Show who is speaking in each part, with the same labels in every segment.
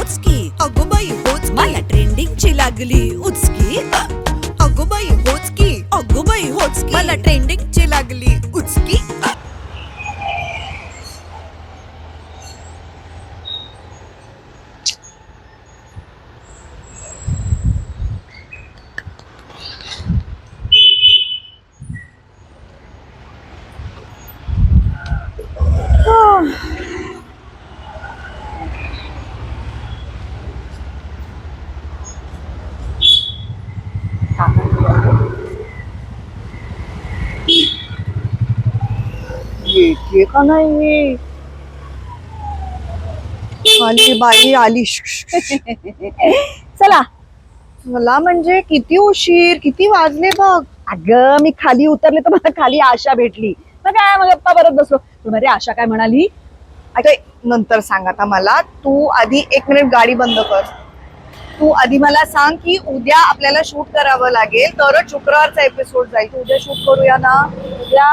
Speaker 1: होच की अगो बाई होच मला ट्रेंडिंगची लागली. उचकी. अगो बाई होच की अगो बाई होच की मला ट्रेंडिंगची लागली उचकी
Speaker 2: येते का नाही. आली बाई आली.
Speaker 3: चला.
Speaker 2: मला म्हणजे किती उशीर किती वाजले बघ.
Speaker 3: अगं मी खाली उतरले तर मला खाली आशा भेटली. मग काय मग गप्पा परत बसलो. पण अरे आशा काय म्हणाली?
Speaker 2: आता नंतर सांग आता मला. तू आधी एक मिनिट गाडी बंद कर. तू आधी मला सांग की उद्या आपल्याला शूट करावं लागेल. तरच शुक्रवारचा एपिसोड जाईल. तू उद्या शूट करूया ना?
Speaker 3: उद्या?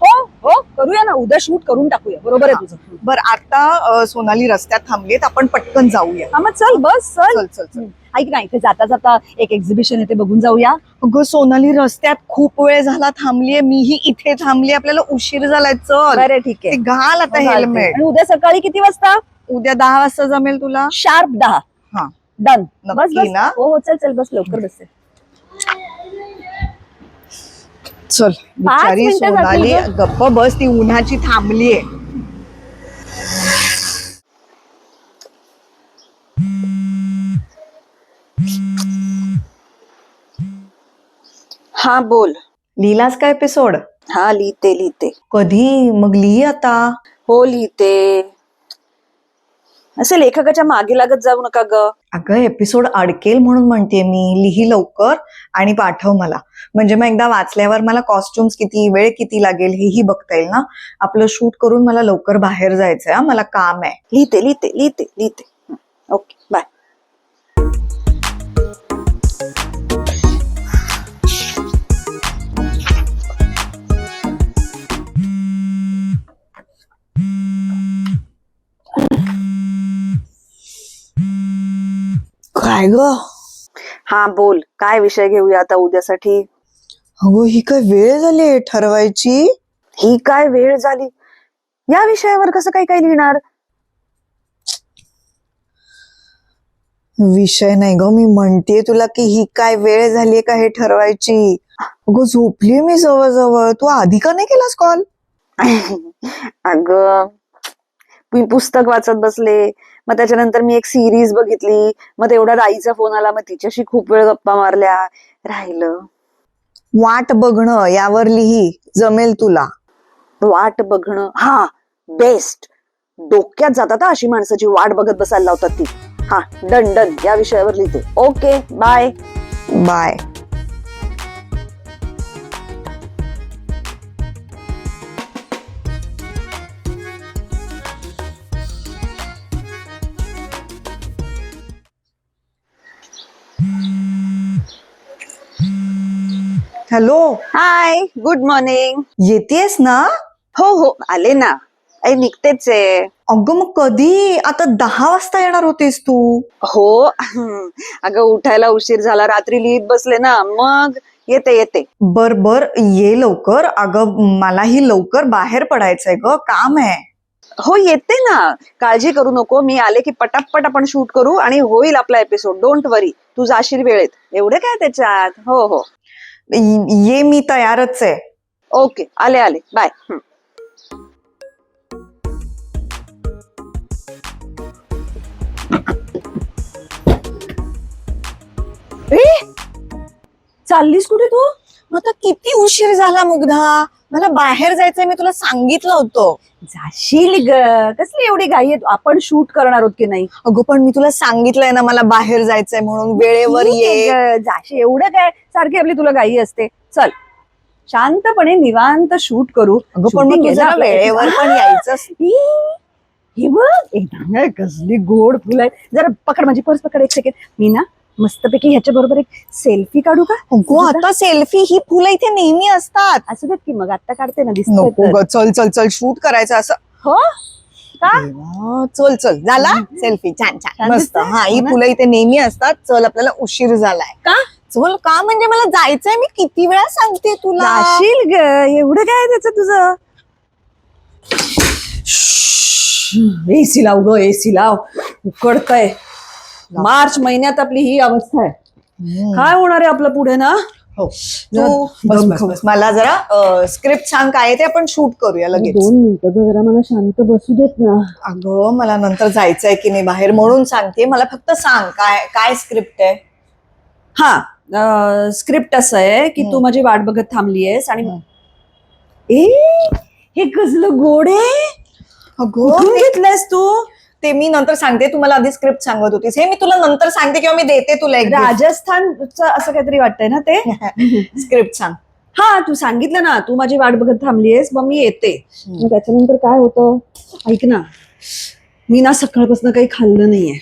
Speaker 3: हो. हो करूया ना उद्या शूट करून टाकूया. बरोबर आहे तुझं.
Speaker 2: बर आता सोनाली रस्त्यात थांबलीत आपण पटकन जाऊया.
Speaker 3: हा मग चल बस चल.
Speaker 2: चल चल
Speaker 3: ऐक ना इथे जाता जाता एक एक्झिबिशन येते बघून जाऊया.
Speaker 2: अगं सोनाली रस्त्यात खूप वेळ झाला थांबलीये मीही इथे थांबली आपल्याला उशीर झालाय चल.
Speaker 3: बरं ठीक
Speaker 2: ते
Speaker 3: आहे
Speaker 2: घाल आता
Speaker 3: घालते.
Speaker 2: हेल्मेट.
Speaker 3: आणि उद्या सकाळी किती वाजता?
Speaker 2: उद्या दहा वाजता जमेल तुला?
Speaker 3: शार्प दहा.
Speaker 2: हा.
Speaker 3: डन बस
Speaker 2: नक्की
Speaker 3: बस.
Speaker 2: ना?
Speaker 3: हो हो चल चल बस लवकर बस.
Speaker 2: चल बिचारी
Speaker 3: मिनिटं
Speaker 2: सोनाली
Speaker 3: जातील
Speaker 2: गप्प बस ती उन्हाची थांबलीये.
Speaker 4: हा बोल.
Speaker 2: लिहिलास का एपिसोड?
Speaker 4: हा लिहिते लिहिते.
Speaker 2: कधी? मग लिही आता.
Speaker 4: हो लिहिते. असे लेखकाच्या मागे लागत जाऊ नका ग.
Speaker 2: अगं एपिसोड अडकेल म्हणून म्हणते मी. लिही लवकर आणि पाठव मला. म्हणजे मग एकदा वाचल्यावर मला कॉस्ट्युम्स किती वेळ किती लागेल हेही बघता येईल ना? आपलं शूट करून मला लवकर बाहेर जायचंय मला काम आहे.
Speaker 4: लिहिते लिहिते लिहिते लिहिते. ओके बाय
Speaker 2: काय ग?
Speaker 4: हा बोल. काय विषय घेऊया आता उद्यासाठी?
Speaker 2: अगो ही काय वेळ झाली ठरवायची?
Speaker 4: ही काय वेळ झाली? या विषयावर कसं काय काय लिहिणार?
Speaker 2: विषय नाही ग. मी म्हणते तुला की ही काय वेळ झालीये का हे ठरवायची? अगो झोपली मी जवळ जवळ तू आधी का नाही केलास कॉल
Speaker 4: अग मी पुस्तक वाचत बसले. मग त्याच्यानंतर मी एक सिरीज बघितली. मग तेवढ्यात आईचा फोन आला. मग तिच्याशी खूप वेळ गप्पा मारल्या. राहिलं.
Speaker 2: वाट बघणं यावर लिही जमेल तुला.
Speaker 4: वाट बघणं. हा बेस्ट डोक्यात जातात अशी माणसाची वाट बघत बसायला लावतात ती. हा डन डन या विषयावर लिहिते okay bye
Speaker 2: bye hello
Speaker 4: hi good morning
Speaker 2: येतेस ना?
Speaker 4: हो हो आले ना. आई निघतेच आहे.
Speaker 2: अगं मग कधी? आता दहा वाजता येणार होतीस तू.
Speaker 4: हो अगं उठायला उशीर झाला. रात्री लिहित बसले ना. मग येते येते.
Speaker 2: बर बर ये लवकर. अगं मलाही लवकर बाहेर पडायचंय ग. काम आहे.
Speaker 4: हो येते ना. काळजी करू नको. मी आले की पटापट आपण शूट करू आणि होईल आपला एपिसोड डोंट वरी तू जाशील वेळेत एवढे काय त्याच्यात? हो हो.
Speaker 2: य- मी तयारच आहे.
Speaker 4: ओके आले आले. बाय.
Speaker 3: चाललीस कुठे तू?
Speaker 2: आता किती उशीर झाला मुग्धा? मला बाहेर जायचंय मी तुला सांगितलं होतं.
Speaker 3: जाशील ग. कसली एवढी घाई आहे? आपण शूट करणार आहोत की नाही?
Speaker 2: अगं पण मी तुला सांगितलंय ना मला बाहेर जायचंय म्हणून वेळेवर
Speaker 3: ठीक आहे
Speaker 2: ये.
Speaker 3: ग, जाशील एवढं काय? सारखी आपली तुला घाई असते. चल. शांतपणे निवांत शूट करू.
Speaker 2: अगं पण
Speaker 3: Shooting
Speaker 2: मग
Speaker 3: आहे
Speaker 2: तू
Speaker 3: ना
Speaker 2: जरा
Speaker 3: आपलं.
Speaker 2: वेळेवर पण यायचं
Speaker 3: ई, हे बघ. कसली गोड फुलं आहेत. जरा पकड माझी पर्स पकड एक सेकंड मी ना मस्तपैकी ह्याच्या बरोबर एक सेल्फी काढू का?
Speaker 2: अगो आता सेल्फी ही फुलं इथे नेहमी असतात.
Speaker 3: असं देत की मग आता काढते ना
Speaker 2: नको
Speaker 3: दिसत
Speaker 2: ग चल चल चल शूट करायचं असं.
Speaker 3: हो?
Speaker 2: देवा, चल चल झाला? सेल्फी छान छान.
Speaker 3: छान
Speaker 2: मस्त.
Speaker 3: दिसतंय?
Speaker 2: हा ही
Speaker 3: हो ना?
Speaker 2: तुला इथे नेहमी असतात. चल आपल्याला उशीर झालाय.
Speaker 3: का?
Speaker 2: चल का म्हणजे मला जायचंय? मी किती वेळा सांगते तुला?
Speaker 3: जाशील ग. एवढं काय त्याचं तुझं? एसी लाव ग एसी लाव. उकडतय. मार्च महिन्यात आपली ही अवस्था आहे. काय होणार आहे आपलं पुढे ना?
Speaker 2: हो.
Speaker 3: जरा
Speaker 2: तू बस
Speaker 3: दम
Speaker 2: बस
Speaker 3: खाऊ.
Speaker 2: बस. मला जरा स्क्रिप्ट सांग काय ते आपण शूट करूया लगेच.
Speaker 3: दोन मिनिटं ग, जरा मला शांत बसू देत ना.
Speaker 2: अगं मला नंतर जायचंय की नाही बाहेर म्हणून सांगते. मला फक्त सांग काय काय स्क्रिप्ट आहे?
Speaker 3: हा स्क्रिप्ट असं आहे की तू. माझी वाट बघत थांबलीयस आणि
Speaker 2: हम्म.
Speaker 3: ए हे कसलं गोड? आहे
Speaker 2: अगं
Speaker 3: कुठून घेतलंयस तू?
Speaker 2: ते मी नंतर सांगते तू मला आधी स्क्रिप्ट सांगत होतीस. हे मी तुला नंतर सांगते किंवा मी देते तुला एक
Speaker 3: राजस्थानचं असं काहीतरी वाटतंय ना ते?
Speaker 2: स्क्रिप्ट सांग.
Speaker 3: हा तू सांगितलं ना तू माझी वाट बघत थांबलीयस मग मी येते. मग त्याच्यानंतर काय होतं? ऐक ना मी ना सकाळपासून काही खाल्लं नाहीये.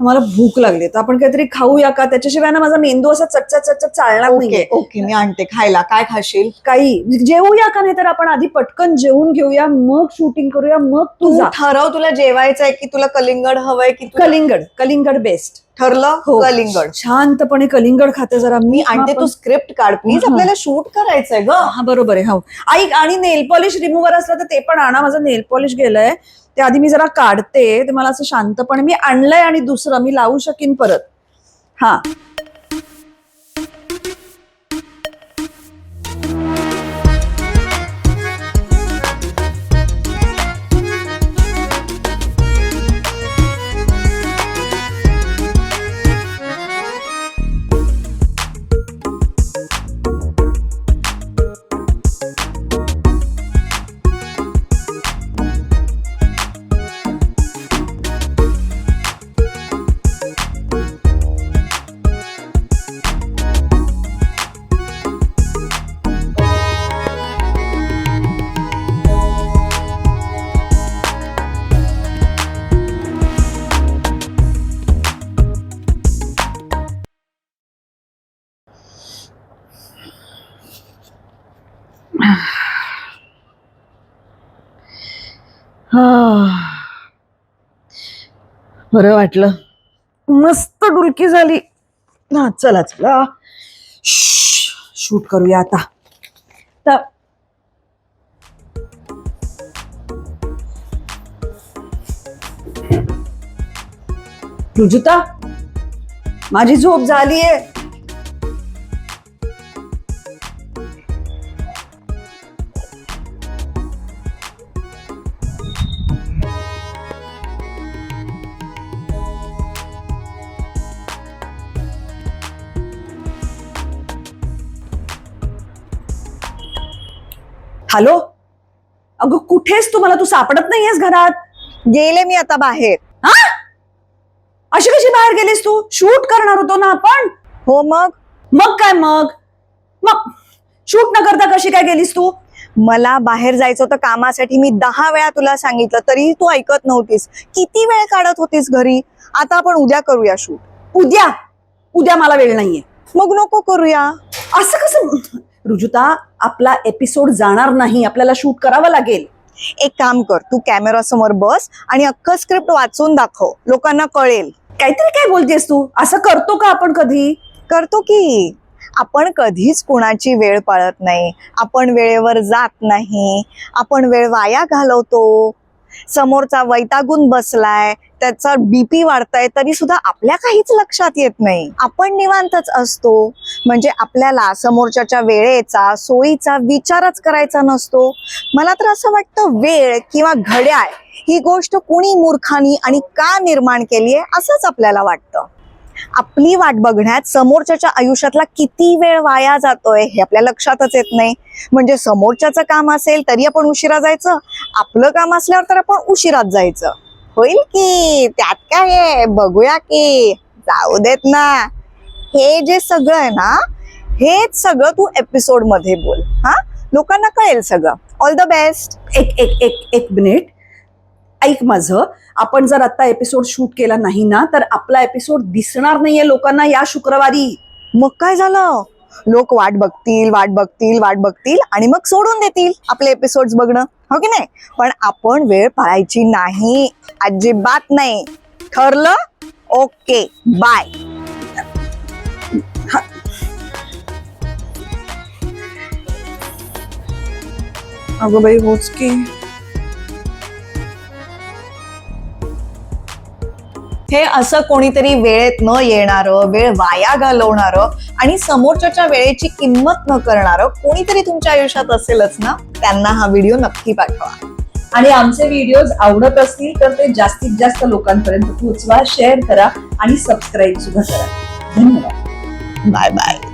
Speaker 3: मला भूक लागली. तर आपण काहीतरी खाऊया का? त्याच्याशिवाय ना माझा मेंदू असा चटचट चटचट चालणार
Speaker 2: ओके ओके मी आणते. खायला. काय खाशील?
Speaker 3: काही. जेवूया का नाही तर आपण आधी पटकन जेवून घेऊया मग शूटिंग करूया मग तू
Speaker 2: ठरव तुला जेवायचंय की तुला कलिंगड हवंय की
Speaker 3: कलिंगड कलिंगड बेस्ट
Speaker 2: ठरलं?
Speaker 3: हो.
Speaker 2: कलिंगड.
Speaker 3: शांतपणे कलिंगड खाते जरा.
Speaker 2: मी आणते तू स्क्रिप्ट काढ. प्लीज. आपल्याला शूट करायचंय ग.
Speaker 3: हा बरोबर आहे. हो. ऐक आणि नेल पॉलिश रिमूव्हर असलं तर ते पण आणा. माझं नेल पॉलिश गेलंय. ते आधी मी जरा काढते ते मला असं शांतपणे मी आणलंय आणि दुसरं मी लावू शकेन परत. हा. बरं वाटलं. मस्त डुलकी झाली. हा चला चला. शूट करूया आता. तर तुझता माझी झोप झालीये. हॅलो? अगं कुठेस तू? मला तू सापडत नाहीयेस घरात.
Speaker 2: गेले मी आता बाहेर.
Speaker 3: हा? अशी कशी बाहेर गेलीस तू? शूट करणार होतो ना आपण?
Speaker 2: हो मग?
Speaker 3: मग काय मग? मग शूट न करता कशी काय गेलीस तू?
Speaker 2: मला बाहेर जायचं होतं कामासाठी. मी दहा वेळा तुला सांगितलं तरी तू ऐकत नव्हतीस. किती वेळ काढत होतीस घरी? आता आपण उद्या करूया शूट.
Speaker 3: उद्या? उद्या मला वेळ नाहीये.
Speaker 2: मग नको करूया.
Speaker 3: असं कसं? रुजुता आपला एपिसोड जाणार नाही आपल्याला शूट करावं लागेल.
Speaker 2: एक काम कर तू कॅमेरा समोर बस आणि अख्खं स्क्रिप्ट वाचून दाखव लोकांना कळेल.
Speaker 3: काहीतरी काय बोलतेस तू? असं करतो का आपण कधी?
Speaker 2: करतो की. आपण कधीच कुणाची वेळ पाळत नाही. आपण वेळेवर जात नाही. आपण वेळ वाया घालवतो. समोरचा वैतागून बसलाय त्याचा बीपी वाढताय तरी सुद्धा आपल्या काहीच लक्षात येत नाही. आपण निवांतच असतो. म्हणजे आपल्याला समोरच्याच्या वेळेचा सोयीचा विचारच करायचा नसतो. मला तर असं वाटतं वेळ किंवा घड्याळ ही गोष्ट कुणी मूर्खानी आणि का निर्माण केली आहे असंच आपल्याला वाटतं. आपली वाट बघण्यात समोरच्याच्या आयुष्यातला किती वेळ वाया जातोय हे आपल्या लक्षातच येत नाही. म्हणजे समोरच्याचं काम असेल तरी आपण उशिरा जायचं आपलं काम असल्यावर तर आपण उशिरात जायचं. होईल की? त्यात काय आहे? बघूया की. जाऊ देत ना. हे जे सगळं आहे ना हेच सगळं तू एपिसोडमध्ये बोल. हा? लोकांना कळेल सगळं. ऑल द बेस्ट
Speaker 3: एक एक एक एक मिनिट. ऐक माझं. आपण जर आता एपिसोड शूट केला नाही ना तर आपला एपिसोड दिसणार नाहीये लोकांना या शुक्रवारी.
Speaker 2: मग काय झालं? लोक वाट बघतील वाट बघतील वाट बघतील आणि मग सोडून देतील आपले एपिसोड्स बघणं. हो की नाही? पण आपण वेळ पाळायची नाही. अजिबात नाही. ठरलं? ओके. बाय
Speaker 3: अगं बाई होच की.
Speaker 2: हे असं कोणीतरी वेळेत न येणारं वेळ वाया घालवणारं आणि समोरच्याच्या वेळेची किंमत न करणारं कोणीतरी तुमच्या आयुष्यात असेलच ना त्यांना हा व्हिडिओ नक्की पाठवा.
Speaker 3: आणि आमचे व्हिडिओज आवडत असतील तर ते जास्तीत जास्त लोकांपर्यंत पोहोचवा शेअर करा आणि सबस्क्राईब सुद्धा करा. धन्यवाद.
Speaker 2: Bye bye